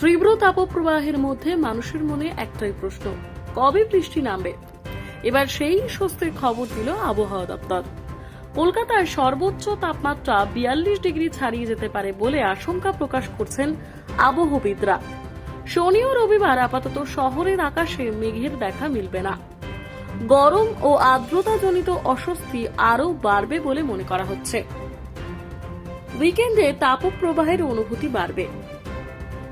তীব্র তাপপ্রবাহের মধ্যে মানুষের মনে একটাই প্রশ্ন, কবে বৃষ্টি নামবে? এবার সেই স্বস্তির খবর দিল আবহাওয়া দপ্তর। কলকাতার সর্বোচ্চ তাপমাত্রা বিয়াল্লিশ ডিগ্রি ছাড়িয়ে যেতে পারে বলে আশঙ্কা প্রকাশ করছেন আবহবিদরা। শনি ও রবিবার আপাতত শহরের আকাশে মেঘের দেখা মিলবে না। গরম ও আর্দ্রতাজনিত অস্বস্তি আরও বাড়বে বলে মনে করা হচ্ছে। উইকেন্ডে তাপপ্রবাহের অনুভূতি বাড়বে।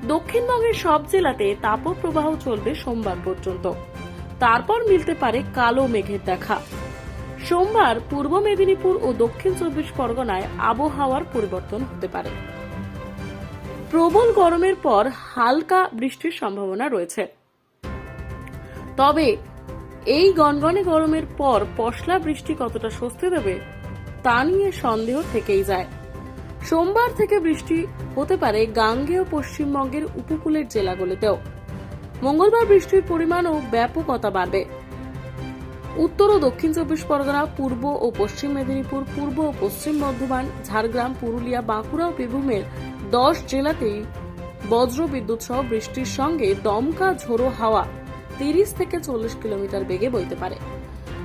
দক্ষিণবঙ্গের সব জেলাতে তাপপ্রবাহ চলবে সোমবার পর্যন্ত। তারপর মিলতে পারে কালো মেঘের দেখা। সোমবার পূর্ব মেদিনীপুর ও দক্ষিণ চব্বিশ পরগনায় আবহাওয়ার পরিবর্তন হতে পারে। প্রবল গরমের পর হালকা বৃষ্টির সম্ভাবনা রয়েছে। তবে এই গনগনে গরমের পর পশলা বৃষ্টি কতটা স্বস্তি দেবে, তা নিয়ে সন্দেহ থেকেই যায়। সোমবার থেকে বৃষ্টি হতে পারে গাঙ্গেয় পশ্চিমবঙ্গের উপকূলের জেলাগুলিতেও। মঙ্গলবার বৃষ্টির পরিমাণ ও ব্যাপকতা বাড়বে। উত্তর ও দক্ষিণ চব্বিশ পরগনা, পূর্ব ও পশ্চিম মেদিনীপুর, পূর্ব ও পশ্চিম বর্ধমান, ঝাড়গ্রাম, পুরুলিয়া, বাঁকুড়া ও বীরভূমের দশ জেলাতেই বজ্র বিদ্যুৎ সহ বৃষ্টির সঙ্গে দমকা ঝোড়ো হাওয়া তিরিশ থেকে চল্লিশ কিলোমিটার বেগে বইতে পারে।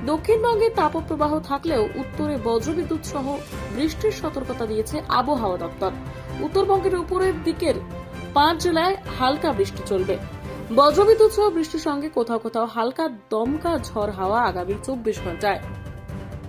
দক্ষিণবঙ্গে তাপপ্রবাহ থাকলেও উত্তরে বজ্রবিদ্যুৎ সহ বৃষ্টির সতর্কতা দিয়েছে আবহাওয়া দপ্তর। উত্তরবঙ্গের উপরের দিকের পাঁচ জেলায় হালকা বৃষ্টি চলবে। বজ্রবিদ্যুৎ সহ বৃষ্টির সঙ্গে কোথাও কোথাও হালকা দমকা ঝড় হাওয়া আগামী চব্বিশ ঘন্টায়।